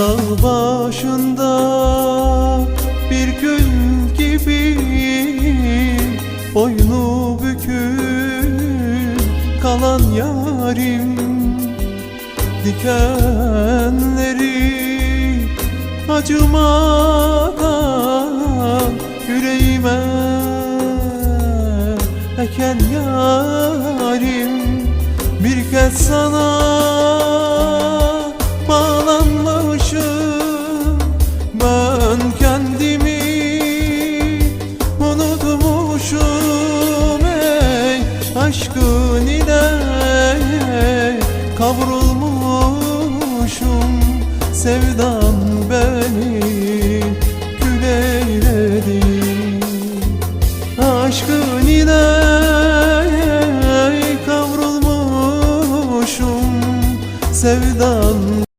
Dağ başında bir gül gibi Boynu bükük kalan yarim Dikenleri acımadan yüreğime eken yarim. Bir kez sana aşkın ile kavrulmuşum. Sevdan beni kül eyledi. Aşkın ile kavrulmuşum. Sevdan